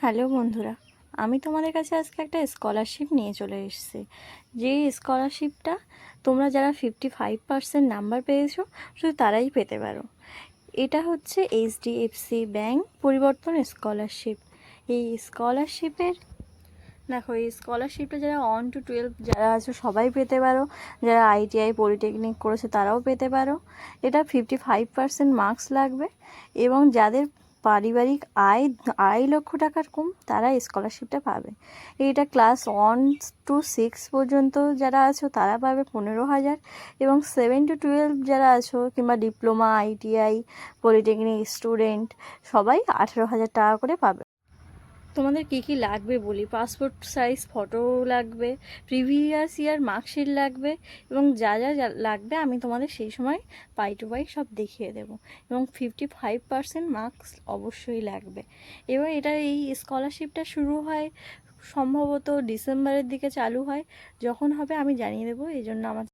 Hello বন্ধুরা, আমি তোমাদের কাছে আজকে একটা স্কলারশিপ নিয়ে চলে এসেছি। যে স্কলারশিপটা তোমরা যারা ফিফটি ফাইভ পার্সেন্ট নাম্বার পেয়েছ, শুধু তারাই পেতে পারো। এটা হচ্ছে এইচডিএফসি ব্যাংক পরিবর্তন স্কলারশিপ এই স্কলারশিপের দেখো এই স্কলারশিপটা যারা ওয়ান টু টুয়েলভ যারা আছে, সবাই পেতে পারো। যারা আইটিআই পলিটেকনিক করেছে, তারাও পেতে পারো। এটা ফিফটি ফাইভ পার্সেন্ট মার্কস লাগবে এবং যাদের পারিবারিক আয়, আড়াই লক্ষ টাকার কম তারা স্কলারশিপটা পাবে। এটা ক্লাস ওয়ান টু সিক্স পর্যন্ত যারা আছো তারা পাবে পনেরো হাজার এবং সেভেন টু টুয়েলভ যারা আছো কিংবা ডিপ্লোমা আইটিআই পলিটেকনিক স্টুডেন্ট সবাই আঠেরো হাজার টাকা করে পাবে। তোমাদের কী কী লাগবে বলি? পাসপোর্ট সাইজ ফটো লাগবে প্রিভিয়াস ইয়ার মার্কশিট লাগবে এবং যা যা লাগবে আমি তোমাদের সেই সময় পাই টু পাই সব দেখিয়ে দেবো। এবং ফিফটি ফাইভ পার্সেন্ট মার্কস অবশ্যই লাগবে। এবার এটা এই স্কলারশিপটা শুরু হয়, সম্ভবত ডিসেম্বরের দিকে চালু হয়, যখন হবে আমি জানিয়ে দেবো, এই জন্য আমার